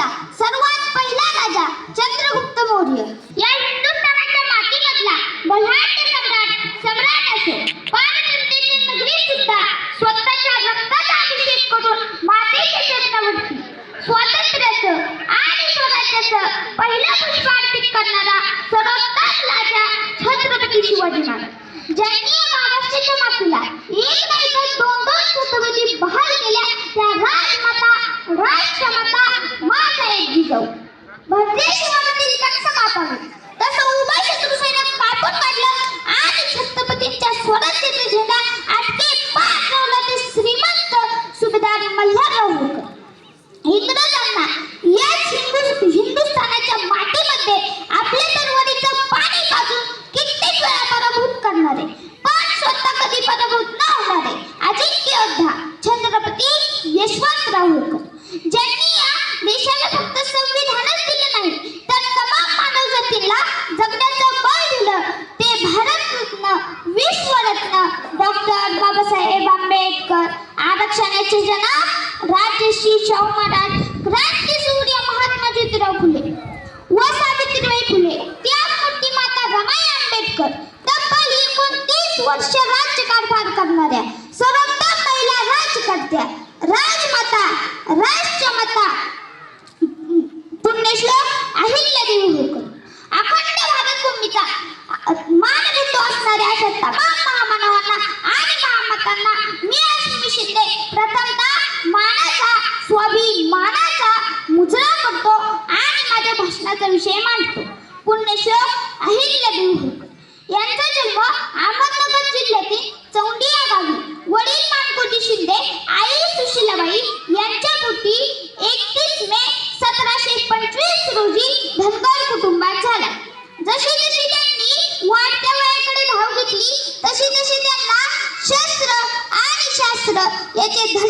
देशाचा सर्वात पहिला राजा चंद्रगुप्त मौर्य. या हिंदुस्थानाच्या मातीमधला बल्हाळचे सम्राट सम्राट असे. पारतंत्र्याची नगरी सुद्धा स्वतःच्या रक्ताचा अभिषेक करून मातेच्या चरणावरती स्वातंत्र्याचं आणि स्वराज्याचं पहिलं पुष्प अर्पित करणारा सर्वोत्तम राजा छत्रपती शिवाजी महाराज. ज्यांनी भद्रेश मंदिर तक समापन शाहू क्रांती सूर्य महात्मा ज्योतिराव फुले व सावित्रीबाई फुले त्या मूर्ती माता रमाई आंबेडकर. तब्बल एकोणतीस वर्ष पुण्याचा विषय मांडतो. पुण्यश्लोक अहिल्यादेवी. यांचा जन्म अहमदनगर जिल्ह्यातील चौंडी या गावी. वडील मानकोजी शिंदे आई सुशीलाबाई यांच्या पोटी एकतीस मे सतराशे पंचवीस रोजी धनगर कुटुंबात झाला. जशी जशी त्यांनी वाढत्या वयाकडे धाव घेतली तशी तशी त्यांना शस्त्र आणि शास्त्र याचे धन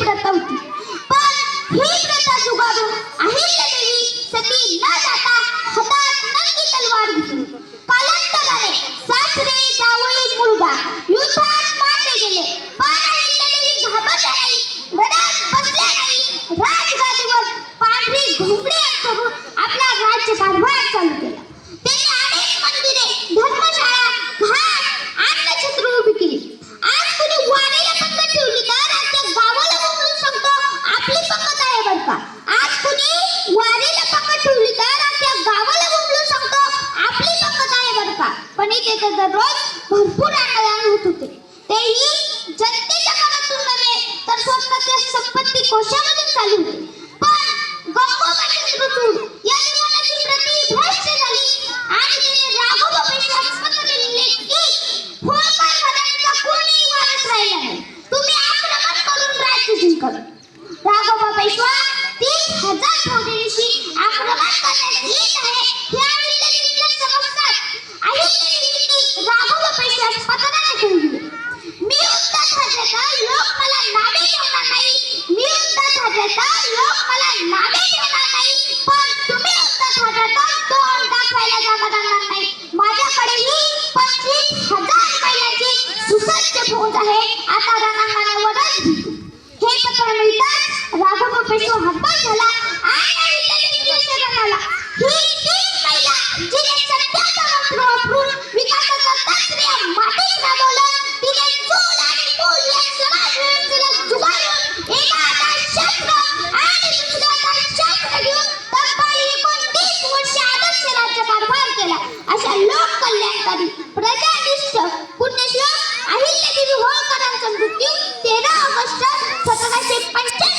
ही प्रथा होती. पण ही प्रथा जुगारून अहिल्या देवी सती न जाता हातात नंदी तलवार घेतली. कालांतराने सासरे जावई मुलगा युद्धात मारले गेले. पण अहिल्या देवी घाबरल्या नाही. रडात बसल्या नाही. राजगादीवर पांढरी घुमडी करून आपला राज्य कारभार चालू केला. the road é Bye.